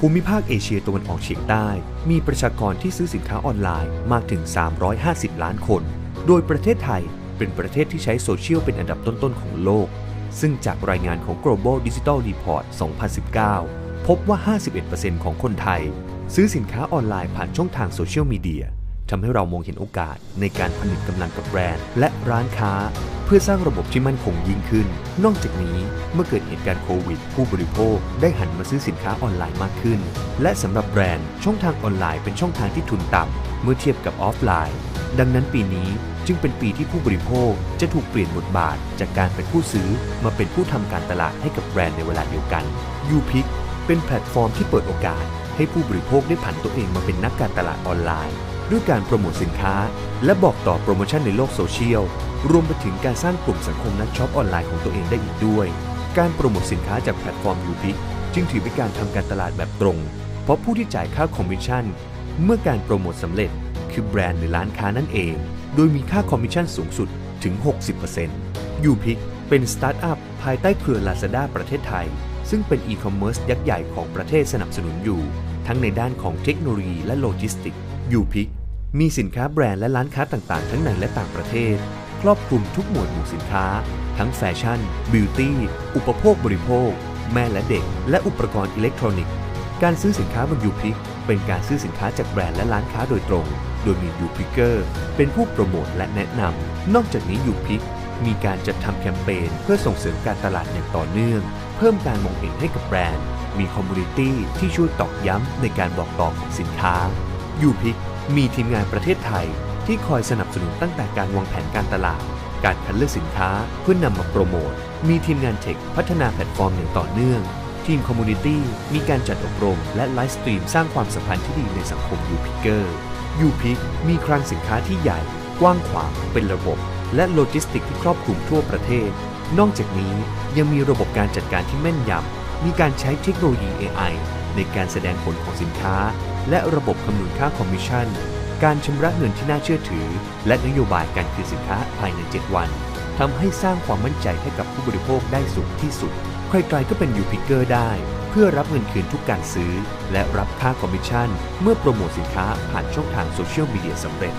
ภูมิภาคเอเชียตะวันออกเฉียงใต้ มีประชากรที่ซื้อสินค้าออนไลน์มากถึง 350 ล้านคน โดยประเทศไทยเป็นประเทศที่ใช้โซเชียลเป็นอันดับต้นๆของโลก ซึ่งจากรายงานของ Global Digital Report 2019 พบว่า 51%ของคนไทย ซื้อสินค้าออนไลน์ผ่านช่องทางโซเชียลมีเดียทำให้เรามองเห็นโอกาสในการผลิตกำลังกับแบรนด์ และร้านค้า เพื่อสร้างระบบที่มั่นคงยิ่งขึ้น นอกจากนี้เมื่อเกิดเหตุการณ์โควิด ผู้บริโภคได้หันมาซื้อสินค้าออนไลน์มากขึ้น และสำหรับแบรนด์ช่องทางออนไลน์เป็นช่องทางที่ทุนต่ำเมื่อเทียบกับออฟไลน์ ดังนั้นปีนี้จึงเป็นปีที่ผู้บริโภคจะถูกเปลี่ยนบทบาท จากการเป็นผู้ซื้อมาเป็นผู้ทำการตลาดให้กับแบรนด์ในเวลาเดียวกัน u p i c เป็นแพลตฟอร์มที่เปิดโอกาส ให้ผู้บริโภคได้ผันตัวเองมาเป็นนักการตลาดออนไลน์ ด้วยการโปรโมทสินค้า และบอกต่อโปรโมชั่นในโลกโซเชียล รวมไปถึงการสร้างกลุ่มสังคมนักช็อปออนไลน์ของตัวเองได้อีกด้วย การโปรโมทสินค้าจากแพลตฟอร์ม u p i c จึงถือเป็นการทำการตลาดแบบตรง เพราะผู้ที่จ่ายค่าคอมมิชชั่น เมื่อการโปรโมทสำเร็จ คือแบรนด์หรือร้านค้านั่นเอง โดยมีค่าคอมมิชชั่นสูงสุดถึง 60% u p i c เป็นสตาร์ทอัพภายใต้เครือ Lazada ประเทศไทย ซึ่งเป็นอีคอมเมิร์ซยักษ์ใหญ่ของประเทศสนับสนุนอยู่ ทั้งในด้านของเทคโนโลยีและโลจิสติก u p i c มีสินค้าแบรนด์และร้านค้าต่างๆ ทั้งในและต่างประเทศ ครอบคลุมทุกหมวดหมู่สินค้า ทั้งแฟชั่น บิวตี้ อุปโภคบริโภค แม่และเด็ก และอุปกรณ์อิเล็กทรอนิกส์ การซื้อสินค้าบนยูพิกเป็นการซื้อสินค้าจากแบรนด์และร้านค้าโดยตรง โดยมียูพิกเกอร์เป็นผู้โปรโมทและแนะนำ นอกจากนี้ยูพิกมีการจัดทำแคมเปญเพื่อส่งเสริมการตลาดอย่างต่อเนื่อง เพิ่มการมองเห็นให้กับแบรนด์ มีคอมมูนิตี้ที่ช่วยตอกย้ำในการบอกต่อของสินค้ายูพิก มีทีมงานประเทศไทยที่คอยสนับสนุนตั้งแต่การวางแผนการตลาด การคัดเลือกสินค้าเพื่อนนำมาโปรโมท มีทีมงานเทคพัฒนาแพลตฟอร์มอย่างต่อเนื่อง ทีมคอมมูนิตี้มีการจัดอบรม และไลฟ์สตรีมสร้างความสัมพันธ์ที่ดีในสังคมยูพิกเกอร์ยูพิกมีคลังสินค้าที่ใหญ่ กว้างขวางเป็นระบบ และโลจิสติกที่ครอบคลุมทั่วประเทศ นอกจากนี้ยังมีระบบการจัดการที่แม่นยำ มีการใช้เทคโนโลยี AI ในการแสดงผลของสินค้า และระบบคำนวณค่าคอมมิชชั่น การชำระเงินที่น่าเชื่อถือ และนโยบายการคืนสินค้าภายใน 7 วันทำให้สร้างความมั่นใจให้กับผู้บริโภคได้สูงที่สุด ใครๆก็เป็นยูพิกเกอร์ได้ เพื่อรับเงินคืนทุกการซื้อ และรับค่าคอมมิชชั่น เมื่อโปรโมทสินค้าผ่านช่องทางโซเชียลมีเดียสำเร็จ